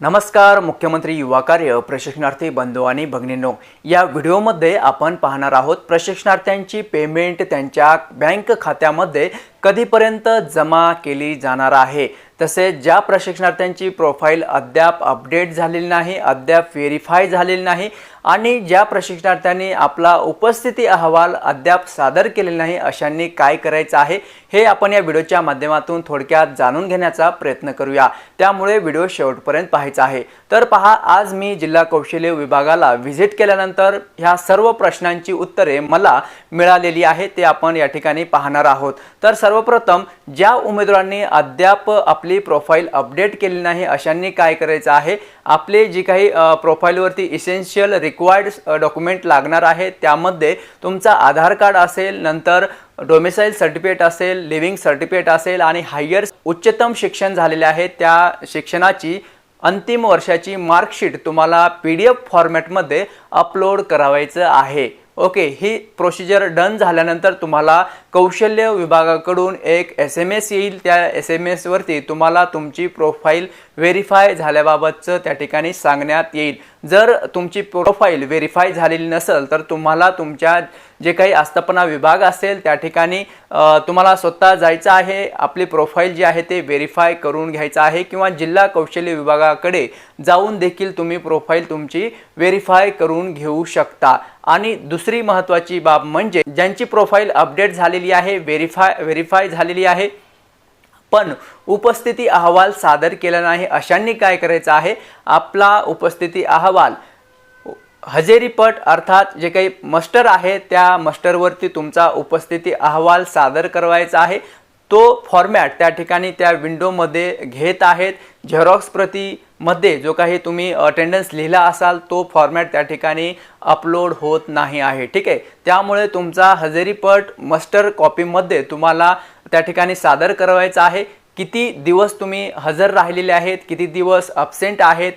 नमस्कार मुख्यमंत्री युवा कार्य प्रशिक्षणार्थी बंधू आणि भगिनींनो या व्हिडिओमध्ये आपण पाहणार आहोत प्रशिक्षणार्थ्यांची पेमेंट त्यांच्या बँक खात्यामध्ये कधीपर्यंत जमा केली जाणार आहे? तसेच ज्या प्रशिक्षणार्थ्यांची प्रोफाईल अद्याप अपडेट झालेली नाही अद्याप व्हेरीफाय झालेली नाही आणि ज्या प्रशिक्षणार्थ्यांनी आपला उपस्थिती अहवाल अद्याप सादर केलेला नाही अशांनी काय करायचं आहे? हे आपण या व्हिडिओच्या माध्यमातून थोडक्यात जाणून घेण्याचा प्रयत्न करूया. त्यामुळे व्हिडिओ शेवटपर्यंत पाहायचा आहे. तर पहा आज मी जिल्हा कौशल्य विभागाला व्हिजिट केल्यानंतर ह्या सर्व प्रश्नांची उत्तरे मला मिळालेली आहे ते आपण या ठिकाणी पाहणार आहोत. तर सर्वप्रथम ज्या उमेदवारांनी अद्याप आपली प्रोफाईल अपडेट केली नाही अशांनी काय करायचं आहे? आपले जी काही प्रोफाईलवरती इसेन्शियल रिक्वायर्ड डॉक्युमेंट लागणार आहे त्यामध्ये तुमचा आधार कार्ड असेल नंतर डोमिसाईल सर्टिफिकेट असेल लिव्हिंग सर्टिफिकेट असेल आणि हायर उच्चतम शिक्षण झालेले आहे त्या शिक्षणाची अंतिम वर्षाची मार्कशीट तुम्हाला पी डी एफ फॉर्मॅटमध्ये अपलोड करावायचं आहे. ओके ही प्रोसिजर डन झाल्यानंतर तुम्हाला कौशल्य विभागाकडून एक एस एम एस येईल. त्या एस एम एसवरती तुम्हाला तुमची प्रोफाईल व्हेरीफाय झाल्याबाबतचं त्या ठिकाणी सांगण्यात येईल. जर तुमची प्रोफाईल व्हेरीफाय झालेली नसेल तर तुम्हाला तुमच्या जे काही आस्थापना विभाग असेल त्या ठिकाणी तुम्हाला स्वतः जायचं आहे. आपली प्रोफाईल जी आहे ते व्हेरीफाय करून घ्यायचं आहे किंवा जिल्हा कौशल्य विभागाकडे जाऊन देखील तुम्ही प्रोफाईल तुमची व्हेरीफाय करून घेऊ शकता. आणि दुसरी महत्त्वाची बाब म्हणजे ज्यांची प्रोफाईल अपडेट झालेली आहे व्हेरीफाय व्हेरीफाय झालेली आहे पण उपस्थिती अहवाल सादर केला नाही अशांनी काय करायचं आहे? आपला उपस्थिती अहवाल हजेरीपट अर्थात जे काही मस्टर आहे त्या मस्टरवरती तुमचा उपस्थिती अहवाल सादर करवायचा आहे. तो फॉर्मॅट त्या ठिकाणी त्या विंडोमध्ये घेत आहेत. झेरॉक्स मध्ये जो काही तुम्ही अटेंडन्स लिहिला असाल तो फॉर्मॅट त्या ठिकाणी अपलोड होत नाही आहे. ठीक आहे? त्यामुळे तुमचा हजेरीपट मस्टर कॉपीमध्ये तुम्हाला त्या ठिकाणी सादर करावायचा आहे. किती दिवस तुम्ही हजर राहिलेले आहेत किती दिवस अपसेंट आहेत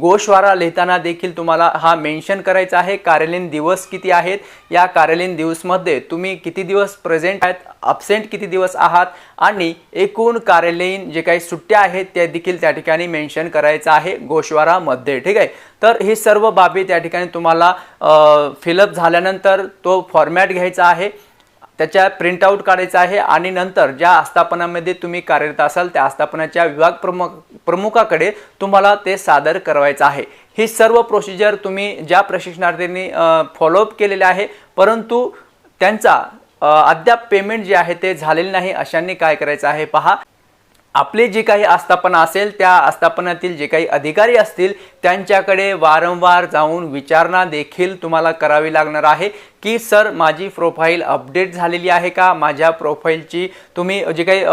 गोशवारा लिहिताना देखील तुम्हाला हा मेन्शन करायचा आहे. कार्यालयीन दिवस किती आहेत? या कार्यालयीन दिवसमध्ये तुम्ही किती दिवस प्रेझेंट आहेत? अपसेंट किती दिवस आहात? आणि एकूण कार्यालयीन जे काही सुट्ट्या आहेत त्या देखील त्या ठिकाणी मेन्शन करायचं आहे गोशवारामध्ये ठीक आहे? तर ही सर्व बाबी त्या ठिकाणी तुम्हाला फिलअप झाल्यानंतर तो फॉर्मॅट घ्यायचा आहे. त्याच्या प्रिंटआउट काढायचा आहे आणि नंतर ज्या आस्थापनामध्ये तुम्ही कार्यरत असाल त्या आस्थापनाच्या विभाग प्रमुख प्रमुखाकडे तुम्हाला ते सादर करवायचं आहे. ही सर्व प्रोसिजर तुम्ही ज्या प्रशिक्षणार्थींनी फॉलोअप केलेले आहे परंतु त्यांचा अद्याप पेमेंट जे आहे ते झालेले नाही अशांनी काय करायचं आहे पहा. आपली जी काही आस्थापना असेल त्या आस्थापनातील जे काही अधिकारी असतील त्यांच्याकडे वारंवार जाऊन विचारणा देखील तुम्हाला करावी लागणार आहे की सर माझी प्रोफाईल अपडेट झालेली आहे का? माझ्या प्रोफाईलची तुम्ही जे काही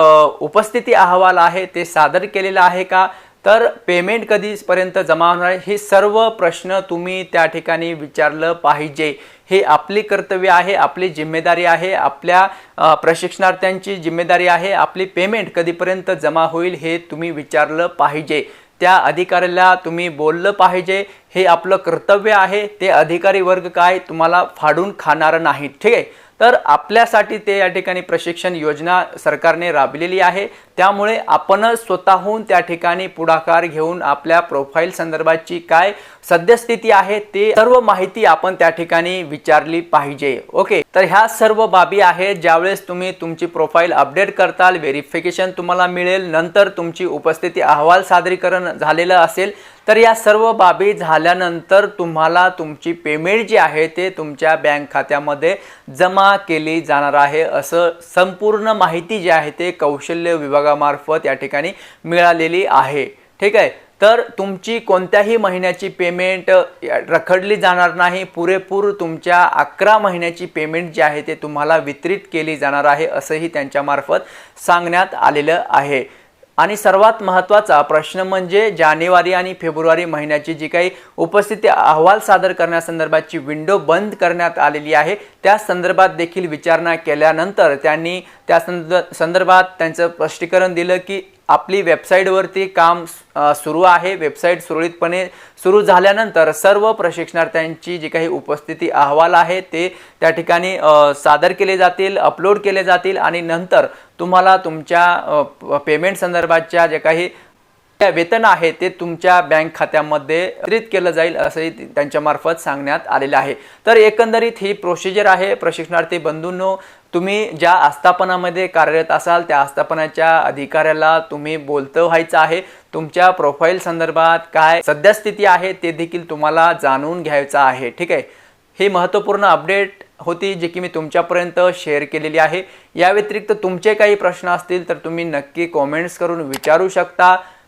उपस्थिती अहवाल आहे ते सादर केलेला आहे का? तर पेमेंट कधीपर्यंत जमा होणार आहे? हे सर्व प्रश्न तुम्ही त्या ठिकाणी विचारलं पाहिजे. हे आपली कर्तव्य आहे आपली जिम्मेदारी आहे आपल्या प्रशिक्षणार्थ्यांची जिम्मेदारी आहे आपली पेमेंट कधीपर्यंत जमा होईल हे तुम्ही विचारलं पाहिजे. त्या अधिकाऱ्याला तुम्ही बोललं पाहिजे हे आपलं कर्तव्य आहे ते अधिकारी वर्ग काय तुम्हाला फाडून खाणार नाही ठीक आहे? तर आपल्यासाठी ते या ठिकाणी प्रशिक्षण योजना सरकारने राबलेली आहे. त्यामुळे आपणच स्वतःहून त्या ठिकाणी पुढाकार घेऊन आपल्या प्रोफाईल संदर्भाची काय सद्यस्थिती आहे ते सर्व माहिती आपण त्या ठिकाणी विचारली पाहिजे. ओके तर ह्या सर्व बाबी आहेत. ज्यावेळेस तुम्ही तुमची प्रोफाईल अपडेट करताल व्हेरिफिकेशन तुम्हाला मिळेल नंतर तुमची उपस्थिती अहवाल सादरीकरण झालेलं असेल तर या सर्व बाबी झाल्यानंतर तुम्हाला तुमची पेमेंट जी आहे ते तुमच्या बँक खात्यामध्ये जमा केली जाणार आहे. असं संपूर्ण माहिती जी आहे ते कौशल्य विभागामार्फत या ठिकाणी मिळालेली आहे. ठीक आहे? तर तुमची कोणत्याही महिन्याची पेमेंट रखडली जाणार नाही. पुरेपूर तुमच्या अकरा महिन्याची पेमेंट जी आहे ते तुम्हाला वितरित केली जाणार आहे असंही त्यांच्यामार्फत सांगण्यात आलेलं आहे. आणि सर्वात महत्त्वाचा प्रश्न म्हणजे जानेवारी आणि फेब्रुवारी महिन्याची जी काही उपस्थिती अहवाल सादर करण्यासंदर्भाची विंडो बंद करण्यात आलेली आहे. त्या संदर्भात देखील विचारणा केल्यानंतर त्यांनी त्या संद संदर्भात त्यांचं स्पष्टीकरण दिलं की आपली वेबसाईटवरती काम सुरू आहे. वेबसाईट सुरळीतपणे सुरू झाल्यानंतर सर्व प्रशिक्षणार्थ्यांची जी काही उपस्थिती अहवाल आहे ते त्या ठिकाणी सादर केले जातील अपलोड केले जातील आणि नंतर तुम्हाला तुमच्या पेमेंट संदर्भाच्या जे काही वेतन आहे ते तुमच्या बँक खात्यामध्ये वितरित केलं जाईल असंही त्यांच्यामार्फत सांगण्यात आलेलं आहे. तर एकंदरीत ही प्रोसिजर आहे. प्रशिक्षणार्थी बंधूंनो तुम्ही ज्या आस्थापनामध्ये कार्यरत असाल त्या आस्थापनाच्या अधिकाऱ्याला तुम्ही बोलतं व्हायचं आहे. तुमच्या प्रोफाईल संदर्भात काय सद्यस्थिती आहे ते देखील तुम्हाला जाणून घ्यायचं आहे. ठीक आहे? ही महत्त्वपूर्ण अपडेट होती जी की मी तुमच्यापर्यंत शेअर केलेली आहे. या व्यतिरिक्त तुमचे काही प्रश्न असतील तर तुम्ही नक्की कॉमेंट्स करून विचारू शकता.